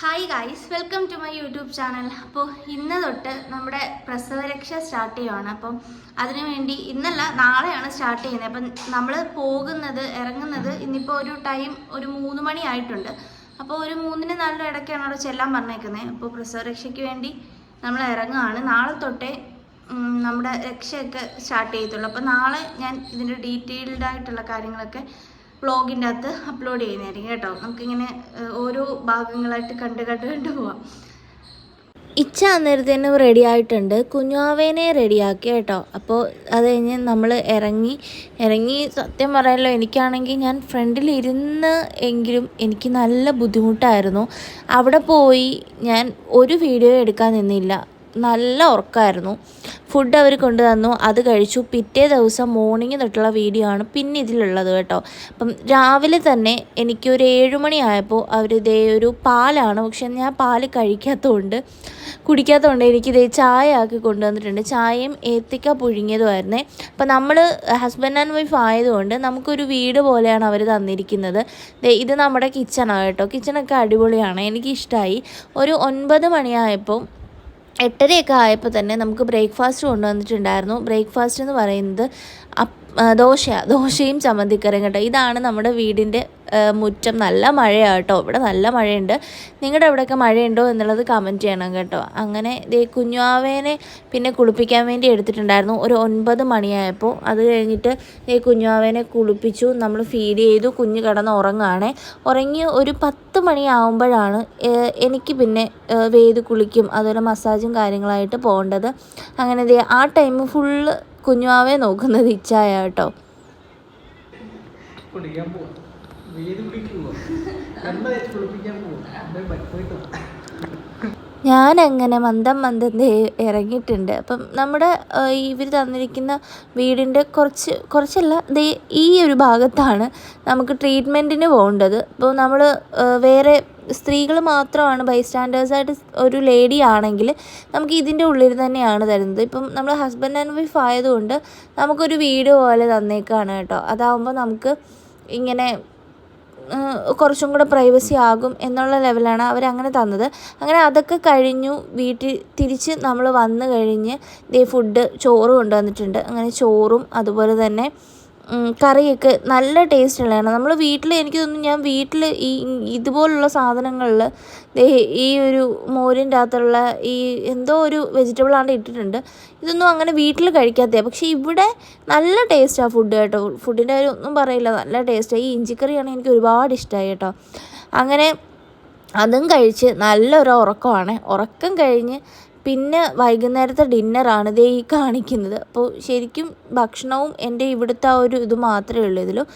Hi guys welcome to my YouTube channel അപ്പോൾ ഇന്ന് തൊട്ട് നമ്മുടെ പ്രസവരക്ഷ സ്റ്റാർട്ട് ചെയ്യുവാണ്. അപ്പം അതിനുവേണ്ടി ഇന്നല്ല നാളെയാണ് സ്റ്റാർട്ട് ചെയ്യുന്നത്. അപ്പം നമ്മൾ പോകുന്നത് ഇറങ്ങുന്നത് ഇന്നിപ്പോൾ ഒരു ടൈം ഒരു മൂന്ന് മണി ആയിട്ടുണ്ട്. അപ്പോൾ ഒരു മൂന്നിന് നാലിന് ഇടയ്ക്കാണ് അവിടെ ചെല്ലാൻ പറഞ്ഞേക്കുന്നത് അപ്പോൾ പ്രസവരക്ഷയ്ക്ക് വേണ്ടി നമ്മൾ ഇറങ്ങുകയാണ് നാളെ തൊട്ടേ നമ്മുടെ രക്ഷയൊക്കെ സ്റ്റാർട്ട് ചെയ്യത്തുള്ളൂ. അപ്പോൾ നാളെ ഞാൻ ഇതിന്റെ ഡീറ്റെയിൽഡ് ആയിട്ടുള്ള കാര്യങ്ങളൊക്കെ വ്ളോഗിന്റെ അകത്ത് അപ്ലോഡ് ചെയ്യുന്നതായിരിക്കും കേട്ടോ. നമുക്കിങ്ങനെ ഓരോ ഭാഗങ്ങളായിട്ട് കണ്ട് കണ്ട് കണ്ട് പോവാം. ഇച്ച അന്നേരത്തേനും റെഡി ആയിട്ടുണ്ട്. കുഞ്ഞാവേനെ റെഡിയാക്കി കേട്ടോ. അപ്പോൾ അത് കഴിഞ്ഞ് നമ്മൾ ഇറങ്ങി ഇറങ്ങി സത്യം പറയാമല്ലോ എനിക്കാണെങ്കിൽ ഞാൻ ഫ്രണ്ടിൽ ഇരുന്ന് എങ്കിലും എനിക്ക് നല്ല ബുദ്ധിമുട്ടായിരുന്നു. അവിടെ പോയി ഞാൻ ഒരു വീഡിയോ എടുക്കാൻ നിന്നില്ല. നല്ല ഉറക്കമായിരുന്നു ഫുഡ് അവർ കൊണ്ടുതന്നു. അത് കഴിച്ചു. പിറ്റേ ദിവസം മോർണിംഗ് തൊട്ടുള്ള വീഡിയോ ആണ് പിന്നെ ഇതിലുള്ളത് കേട്ടോ. അപ്പം രാവിലെ തന്നെ എനിക്കൊരു ഏഴുമണി ആയപ്പോൾ അവർ ഇതേ ഒരു പാലാണ്. പക്ഷെ ഞാൻ പാൽ കഴിക്കാത്തതുകൊണ്ട് കുടിക്കാത്തതുകൊണ്ട് എനിക്കിതേ ചായ ആക്കി കൊണ്ടുവന്നിട്ടുണ്ട്. ചായയും ഏത്തിക്ക പുഴുങ്ങിയതുമായിരുന്നേ അപ്പം നമ്മൾ ഹസ്ബൻഡ് ആൻഡ് വൈഫ് ആയതുകൊണ്ട് നമുക്കൊരു വീട് പോലെയാണ് അവർ തന്നിരിക്കുന്നത്. ഇത് നമ്മുടെ കിച്ചണാണ് കേട്ടോ. കിച്ചണൊക്കെ അടിപൊളിയാണ്. എനിക്കിഷ്ടമായി ഒരു ഒൻപത് മണിയായപ്പോൾ എട്ടരയൊക്കെ ആയപ്പോൾ തന്നെ നമുക്ക് ബ്രേക്ക്ഫാസ്റ്റ് കൊണ്ടുവന്നിട്ടുണ്ടായിരുന്നു. ബ്രേക്ക്ഫാസ്റ്റ് എന്ന് പറയുന്നത് അപ്പ് ആ, ദോശ ദോശയും ചമ്മന്തിക്കറിയും കേട്ടോ. ഇതാണ് നമ്മുടെ വീടിന്റെ മുറ്റം നല്ല മഴയാണ് കേട്ടോ. ഇവിടെ നല്ല മഴയുണ്ട്. നിങ്ങളുടെ അവിടെയൊക്കെ മഴയുണ്ടോ എന്നുള്ളത് കമന്റ് ചെയ്യണം കേട്ടോ. അങ്ങനെ ദേ കുഞ്ഞുവാവേനെ പിന്നെ കുളിപ്പിക്കാൻ വേണ്ടി എടുത്തിട്ടുണ്ടായിരുന്നു. ഒരു ഒൻപത് മണിയായപ്പോൾ അത് കഴിഞ്ഞിട്ട് ദേ കുഞ്ഞുവാവേനെ കുളിപ്പിച്ചു. നമ്മൾ ഫീഡ് ചെയ്തു. കുഞ്ഞ് കിടന്ന് ഉറങ്ങുകയാണേ ഉറങ്ങി ഒരു പത്ത് മണിയാവുമ്പോഴാണ് എനിക്ക് പിന്നെ വേദ് കുളിക്കും അതുപോലെ മസാജും കാര്യങ്ങളായിട്ട് പോകേണ്ടത്. അങ്ങനെ ദേ ആ ടൈം ഫുള്ള് കുഞ്ഞുവാവെ നോക്കുന്നത് ഇച്ചായ കേട്ടോ. കുളിക്കാൻ പോവാ. വാ. ഞാനങ്ങനെ മന്ദം മന്ദം ഇറങ്ങിയിട്ടുണ്ട്. അപ്പം നമ്മുടെ ഇവർ തന്നിരിക്കുന്ന വീടിന്റെ കുറച്ച് കുറച്ചല്ല ദേ ഈ ഒരു ഭാഗത്താണ് നമുക്ക് ട്രീറ്റ്മെന്റിന് പോകേണ്ടത്. അപ്പോൾ നമ്മൾ വേറെ സ്ത്രീകൾ മാത്രമാണ് ബൈ സ്റ്റാൻഡേഴ്സായിട്ട് ഒരു ലേഡി ആണെങ്കിൽ നമുക്ക് ഇതിന്റെ ഉള്ളിൽ തന്നെയാണ് തരുന്നത്. ഇപ്പം നമ്മൾ ഹസ്ബൻഡ് ആൻഡ് വൈഫ് ആയതുകൊണ്ട് നമുക്കൊരു വീട് പോലെ തന്നേക്കാണ് കേട്ടോ. അതാവുമ്പോൾ നമുക്ക് ഇങ്ങനെ കുറച്ചും കൂടെ പ്രൈവസി ആകും എന്നുള്ള ലെവലാണ് അവർ അങ്ങനെ തന്നത്. അങ്ങനെ അതൊക്കെ കഴിഞ്ഞു. വീട്ടിൽ തിരിച്ച് നമ്മൾ വന്നു കഴിഞ്ഞ് ദേ ഫുഡ് ചോറ് കൊണ്ടുവന്നിട്ടുണ്ട്. അങ്ങനെ ചോറും അതുപോലെ തന്നെ കറിയൊക്കെ നല്ല ടേസ്റ്റ് ഉള്ളതാണ് നമ്മൾ വീട്ടിൽ എനിക്ക് തോന്നുന്നു ഞാൻ വീട്ടിൽ ഈ ഇതുപോലുള്ള സാധനങ്ങളിൽ ഈ ഒരു മോരിന്റെ അകത്തുള്ള ഈ എന്തോ ഒരു വെജിറ്റബിളാണ്ട് ഇട്ടിട്ടുണ്ട്. ഇതൊന്നും അങ്ങനെ വീട്ടിൽ കഴിക്കാത്തതാണ് പക്ഷേ ഇവിടെ നല്ല ടേസ്റ്റാണ് ഫുഡ് കേട്ടോ. ഫുഡിന്റെ കാര്യം ഒന്നും പറയില്ല. നല്ല ടേസ്റ്റാണ് ഈ ഇഞ്ചിക്കറിയാണ് എനിക്ക് ഒരുപാട് ഇഷ്ടമായി കേട്ടോ. അങ്ങനെ അതും കഴിച്ച് നല്ലൊരു ഉറക്കമാണ് ഉറക്കം കഴിഞ്ഞ് പിന്നെ വൈകുന്നേരത്തെ ഡിന്നറാണ് ദേ ഈ കാണിക്കുന്നത്. അപ്പോൾ ശരിക്കും ഭക്ഷണവും എന്റെ ഇവിടുത്തെ ആ ഒരു ഇത് മാത്രമേ ഉള്ളൂ ഇതിലും.